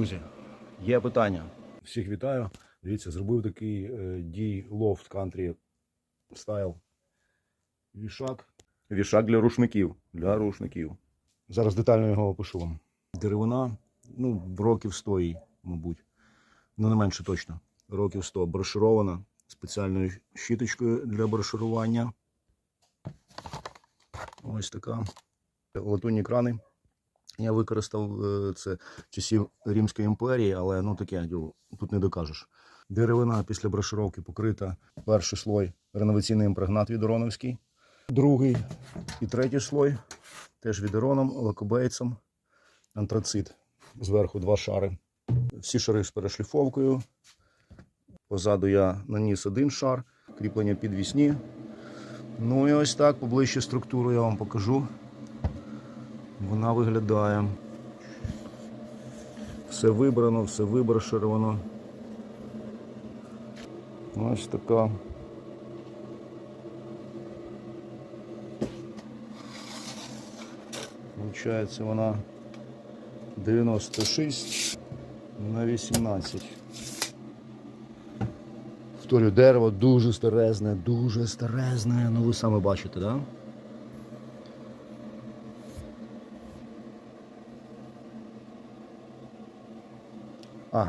друзі, є питання. Всіх вітаю. Дивіться, зробив такий е, дій лофт кантрі стайл. Вішак. Вішак для рушників. Для рушників. Зараз детально його опишу вам. Деревина, ну, років 100 їй, мабуть. Ну, не менше точно. Років 100. Брошурована спеціальною щіточкою для брошурування. Ось така. Латунні крани. Я використав е, це часів Римської імперії, але ну таке тут не докажеш. Деревина після брошуровки покрита. Перший слой реноваційний імпрегнат відероновський, другий і третій слой теж відероном, лакобейцем, антрацит. Зверху два шари. Всі шари з перешліфовкою. Позаду я наніс один шар, кріплення підвісні. Ну і ось так поближче структуру я вам покажу. Вона виглядає. Все вибрано, все виброшировано. Ось така. Получається вона 96 на 18. Повторю, дерево дуже старезне, дуже старезне. Ну ви саме бачите, так? Да? А,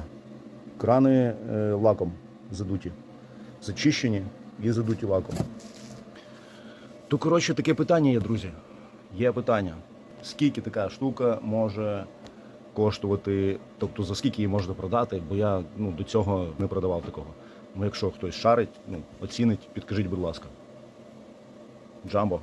крани е, лаком задуті. Зачищені і задуті лаком. То, коротше, таке питання є, друзі. Є питання. Скільки така штука може коштувати, тобто за скільки її можна продати, бо я ну, до цього не продавав такого. Ну, якщо хтось шарить, ну, оцінить, підкажіть, будь ласка. Джамбо.